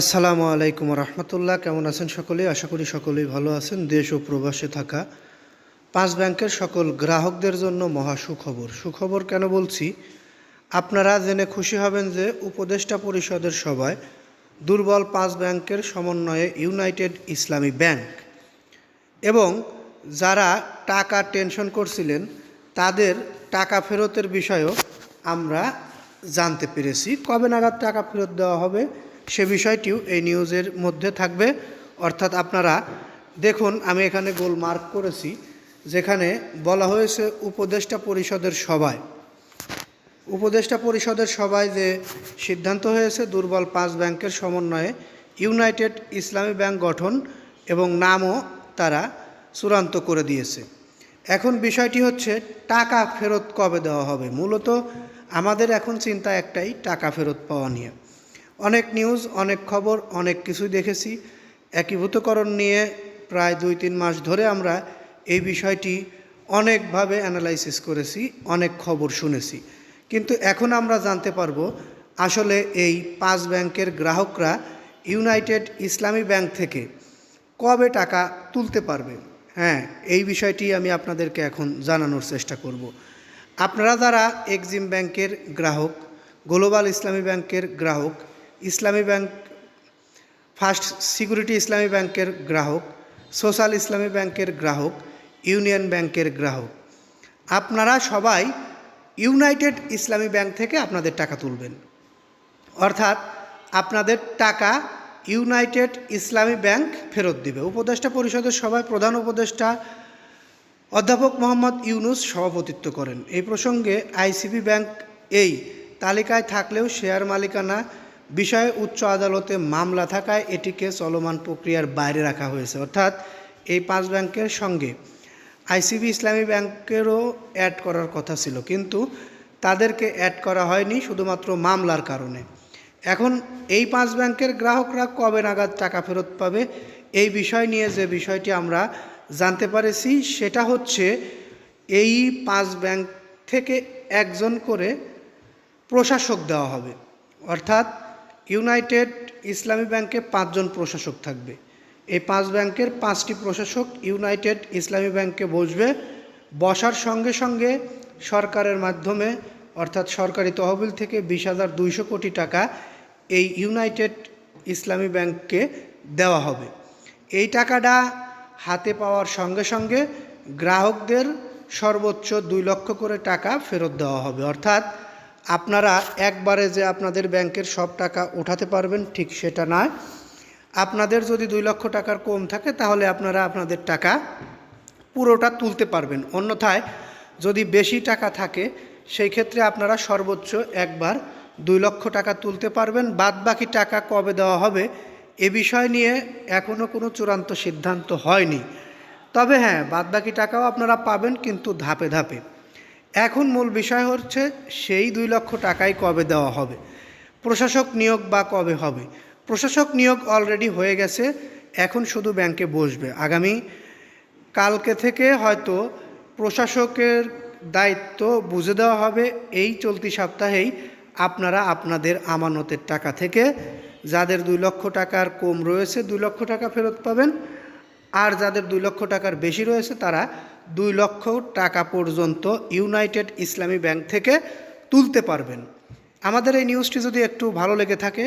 আসসালামু আলাইকুম রহমতুল্লাহ। কেমন আছেন সকলেই আশা করি সকলেই ভালো আছেন। দেশ ও প্রবাসে থাকা পাঁচ ব্যাংকের সকল গ্রাহকদের জন্য মহা সুখবর। সুখবর কেন বলছি? আপনারা জেনে খুশি হবেন যে উপদেষ্টা পরিষদের সভায় দুর্বল পাঁচ ব্যাংকের সমন্বয়ে ইউনাইটেড ইসলামী ব্যাংক এবং যারা টাকা টেনশন করছিলেন, তাদের টাকা ফেরতের বিষয়েও আমরা জানতে পেরেছি। কবে নাগাদ টাকা ফেরত দেওয়া হবে? সে বিষয়টিও এই নিউজের মধ্যে থাকবে। অর্থাৎ আপনারা দেখুন, আমি এখানে গোল মার্ক করেছি, যেখানে বলা হয়েছে উপদেষ্টা পরিষদের সভায়। উপদেষ্টা পরিষদের সভায় যে সিদ্ধান্ত হয়েছে, দুর্বল পাঁচ ব্যাংকের সমন্বয়ে ইউনাইটেড ইসলামী ব্যাংক গঠন এবং নামও তারা চূড়ান্ত করে দিয়েছে। এখন বিষয়টি হচ্ছে, টাকা ফেরত কবে দেওয়া হবে? মূলত আমাদের এখন চিন্তা একটাই, টাকা ফেরত পাওয়া নিয়ে। অনেক নিউজ, অনেক খবর, অনেক কিছুই দেখেছি। একীভূতকরণ নিয়ে প্রায় দুই তিন মাস ধরে আমরা এই বিষয়টি অনেকভাবে অ্যানালাইসিস করেছি, অনেক খবর শুনেছি। কিন্তু এখন আমরা জানতে পারব, আসলে এই পাঁচ ব্যাংকের গ্রাহকরা ইউনাইটেড ইসলামী ব্যাংক থেকে কবে টাকা তুলতে পারবে? হ্যাঁ এই বিষয়টি আমি আপনাদেরকে এখন জানানোর চেষ্টা করব। আপনারা যারা এক্সিম ব্যাংকের গ্রাহক, গ্লোবাল ইসলামী ব্যাংকের গ্রাহক ইসলামী ব্যাংক, ফার্স্ট সিকিউরিটি ইসলামী ব্যাংকের গ্রাহক, সোশ্যাল ইসলামী ব্যাংকের গ্রাহক, ইউনিয়ন ব্যাংকের গ্রাহক। আপনারা সবাই ইউনাইটেড ইসলামী ব্যাংক থেকে আপনাদের টাকা তুলবেন। অর্থাৎ আপনাদের টাকা ইউনাইটেড ইসলামী ব্যাংক ফেরত দিবে। উপদেষ্টা পরিষদের সভায় প্রধান উপদেষ্টা অধ্যাপক মোহাম্মদ ইউনুস সভাপতিত্ব করেন। এই প্রসঙ্গে আইসিবি ব্যাংক এই তালিকায় থাকলেও শেয়ার মালিকানা বিষয়ে উচ্চ আদালতে মামলা থাকায় এটিকে চলমান প্রক্রিয়ার বাইরে রাখা হয়েছে। অর্থাৎ এই পাঁচ ব্যাংকের সঙ্গে আইসিবি ইসলামী ব্যাংকেরও অ্যাড করার কথা ছিল, কিন্তু তাদেরকে অ্যাড করা হয়নি শুধুমাত্র মামলার কারণে। এখন এই পাঁচ ব্যাংকের গ্রাহকরা কবে নাগাদ টাকা ফেরত পাবে এই বিষয় নিয়ে যে বিষয়টি আমরা জানতে পারেছি, সেটা হচ্ছে এই পাঁচ ব্যাংক থেকে একজন করে প্রশাসক দেওয়া হবে। অর্থাৎ ইউনাইটেড ইসলামী ব্যাংকে পাঁচজন প্রশাসক থাকবে। এই পাঁচ ব্যাংকের পাঁচটি প্রশাসক ইউনাইটেড ইসলামী ব্যাংকে বসবে। বসার সঙ্গে সঙ্গে সরকারের মাধ্যমে, অর্থাৎ সরকারি তহবিল থেকে বিশ হাজার দুইশো কোটি টাকা এই ইউনাইটেড ইসলামী ব্যাংককে দেওয়া হবে। এই টাকাটা হাতে পাওয়ার সঙ্গে সঙ্গে গ্রাহকদের সর্বোচ্চ দুই লক্ষ করে টাকা ফেরত দেওয়া হবে। অর্থাৎ আপনারা একবারে যে আপনাদের ব্যাংকের সব টাকা উঠাতে পারবেন, ঠিক সেটা নয়। আপনাদের যদি দুই লক্ষ টাকার কম থাকে, তাহলে আপনারা আপনাদের টাকা পুরোটা তুলতে পারবেন। অন্যথায় যদি বেশি টাকা থাকে, সেই ক্ষেত্রে আপনারা সর্বোচ্চ একবার দুই লক্ষ টাকা তুলতে পারবেন। বাদ বাকি টাকা কবে দেওয়া হবে, এ বিষয় নিয়ে এখনও কোনো চূড়ান্ত সিদ্ধান্ত হয়নি। তবে হ্যাঁ বাদ বাকি টাকাও আপনারা পাবেন, কিন্তু ধাপে ধাপে। এখন মূল বিষয় হচ্ছে সেই দুই লক্ষ টাকাই কবে দেওয়া হবে? প্রশাসক নিয়োগ বা কবে হবে? প্রশাসক নিয়োগ অলরেডি হয়ে গেছে, এখন শুধু ব্যাংকে বসবে। আগামী কালকে থেকে হয়তো প্রশাসকের দায়িত্ব বুঝে দেওয়া হবে, এই চলতি সপ্তাহেই আপনারা আপনাদের আমানতের টাকা থেকে যাদের দুই লক্ষ টাকার কম রয়েছে, দুই লক্ষ টাকা ফেরত পাবেন। আর যাদের দুই লক্ষ টাকার বেশি রয়েছে, তারা দুই লক্ষ টাকা পর্যন্ত ইউনাইটেড ইসলামী ব্যাংক থেকে তুলতে পারবেন। আমাদের এই নিউজটি যদি একটু ভালো লেগে থাকে,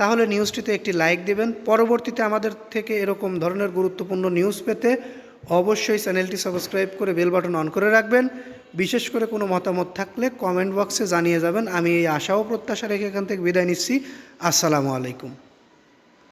তাহলে নিউজটিতে একটি লাইক দেবেন। পরবর্তীতে আমাদের থেকে এরকম ধরনের গুরুত্বপূর্ণ নিউজ পেতে অবশ্যই চ্যানেলটি সাবস্ক্রাইব করে বেল বাটন অন করে রাখবেন। বিশেষ করে কোনো মতামত থাকলে কমেন্ট বক্সে জানিয়ে যাবেন। আমি এই আশা ও প্রত্যাশা রেখে এখান থেকে বিদায় নিচ্ছি। আসসালামু আলাইকুম।